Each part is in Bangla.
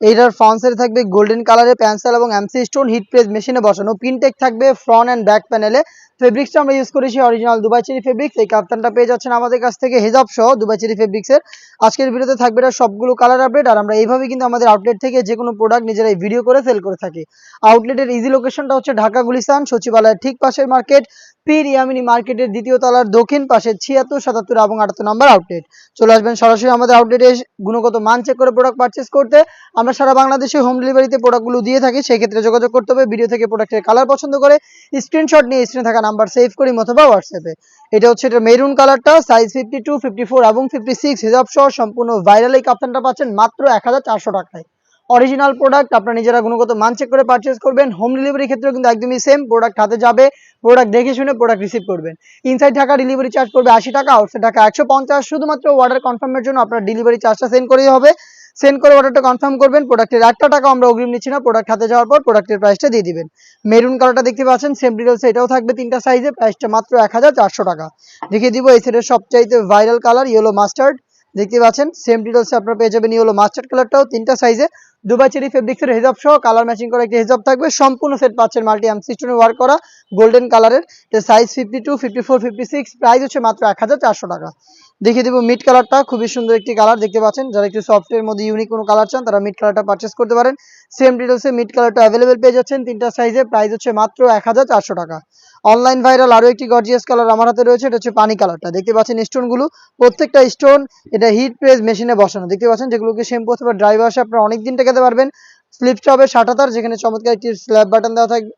এইটার ফ্রন্ট সাইডে থাকবে গোল্ডেন কালারের প্যান্সেল এবং এমসি স্টোন হিট প্রেস মেশিনে বসানো। পিনটেক থাকবে ফ্রন্ট অ্যান্ড ব্যাক প্যানেলে ফেব্রিক্সটা আমরা ইউজ করেছি অরিজিনাল দুবাই চেরি ফেব্রিক্স এই কাপ্তানটা পেয়ে যাচ্ছেন আমাদের কাছ থেকে হেজাব সহ দুবাই চেরি ফেব্রিক্সের আজকের ভিডিওতে থাকবে এটা সবগুলো কালার আপডেট আর আমরা এইভাবে কিন্তু আমাদের আউটলেট থেকে যে কোনো প্রোডাক্ট নিজেরাই ভিডিও করে সেল করে থাকি। আউটলেটের ইজি লোকেশনটা হচ্ছে ঢাকা গুলিস্তান, সচিবালয়ের ঠিক পাশের মার্কেট পীর ইয়ামিনী মার্কেটের দ্বিতীয় তলার দক্ষিণ পাশে ছিয়াত্তর, সাতাত্তর এবং আটাত্তর নম্বর আউটলেট চলে আসবেন সরাসরি আমাদের আউটলেটে গুণগত মান চেক করে প্রোডাক্ট পারচেস করতে। আমরা সারা বাংলাদেশে হোম ডেলিভারিতে প্রোডাক্টগুলো দিয়ে থাকি, সেই ক্ষেত্রে যোগাযোগ করতে হবে ভিডিও থেকে প্রোডাক্টের কালার পছন্দ করে স্ক্রিনশট নিয়ে স্ক্রিনে থাকা নাম্বার সেভ করি অথবা হোয়াটসঅ্যাপে এটা হচ্ছে এটা মেরুন কালারটা size fifty two fifty four এবং ফিফটি সিক্স হিসাব সহ সম্পূর্ণ ভাইরাল এই কাপ্তানটা পাচ্ছেন মাত্র এক হাজার চারশো টাকায়। অরিজিনাল প্রোডাক্ট আপনারা নিজেরা গুণগত মান চেক করে পারচেস করবেন। হোম ডেলিভারি ক্ষেত্রেও কিন্তু একদমই সেম প্রোডাক্ট হাতে যাবে প্রোডাক্ট দেখে শুনে প্রোডাক্ট রিসিভ করবেন। ইনসাইড ঢাকা ডেলিভারি চার্জ পড়বে আশি টাকা আউটসাইড ঢাকা একশো পঞ্চাশ, শুধুমাত্র অর্ডার কনফার্মের জন্য আপনার ডেলিভারি চার্জটা সেন্ড করেই হবে। সেন্ড করে অর্ডারটা কনফার্ম করবেন প্রোডাক্টের একটা টাকা আমরা অগ্রিম নিচ্ছি না প্রোডাক্ট হাতে যাওয়ার পর প্রোডাক্টের প্রাইসটা দিয়ে দিবেন। মেরুন কালারটা দেখতে পাচ্ছেন সেম ডিটেলস এটাও থাকবে তিনটা সাইজে প্রাইসটা মাত্র এক হাজার চারশো টাকা। দেখিয়ে দিব এই সেটের সবচাইতে ভাইরাল কালার ইয়েলো মাস্টার্ড দেখতে পাচ্ছেন সেম ডিটেলসে আপনারা পেয়ে যাবেন ইয়েলো মাস্টার্ড কালারটাও তিনটা সাইজে দুবাই চেরি ফেব্রিক্সের হেজাব সহ কালার ম্যাচিং করা একটি হেজাব থাকবে, সম্পূর্ণ সেট পাচ্ছেন মাল্টি এম সিস্টেমে ওয়ার্ক করা। গোল্ডেন কালারের size fifty two fifty four fifty six price হচ্ছে মাত্র এক হাজার চারশো টাকা। দেখিয়ে দেবো মিড কালারটা খুবই সুন্দর একটি কালার দেখতে পাচ্ছেন? যারা একটু সফটের মধ্যে ইউনিক কোনো কালার চান, তারা মিড কালারটা পারচেস করতে পারেন। সেম ডিটেলসে মিড কালারটা অ্যাভেলেবেল পেয়ে যাচ্ছেন তিনটা সাইজে প্রাইস হচ্ছে মাত্র এক হাজার চারশো টাকা। অনলাইন ভাইরাল আরও একটি গর্জিয়াস কালার আমার হাতে রয়েছে, এটা হচ্ছে পানি কালারটা দেখতে পাচ্ছেন স্টোনগুলো প্রত্যেকটা স্টোন এটা হিট প্রেস মেশিনে বসানো। দেখতে পাচ্ছেন? যেগুলোকে শ্যাম্পু অথবা ড্রাই ওয়াশে আপনারা অনেকদিন টেকাতে পারবেন। স্লিপটা হবে ষাট হাতার, যেখানে চমৎকার একটি স্ল্যাব বাটন দেওয়া থাকবে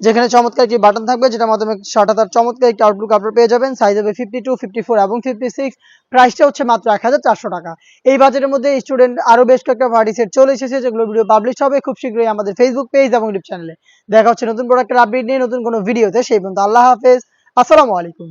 যেখানে চমৎকার একটি বাটন থাকবে, যেটার মাধ্যমে ষাট তার চমৎকার একটি আউটলুক আপনারা পেয়ে যাবেন। সাইজ হবে ফিফটি টু ফিফটি ফোর এবং ফিফটি সিক্স প্রাইসটা হচ্ছে মাত্র এক হাজার চারশো টাকা। এই বাজেটের মধ্যে স্টুডেন্ট আরও বেশ কয়েকটা ভার্টি সেট চলে এসেছে, যেগুলো ভিডিও পাবলিশ হবে। খুব শীঘ্রই আমাদের ফেসবুক পেজ এবং ইউটিউব চ্যানেলে দেখা হচ্ছে নতুন প্রোডাক্টের আপডেট নিয়ে নতুন কোনো ভিডিওতে সেই পর্যন্ত আল্লাহ হাফেজ। আসসালামু আলাইকুম।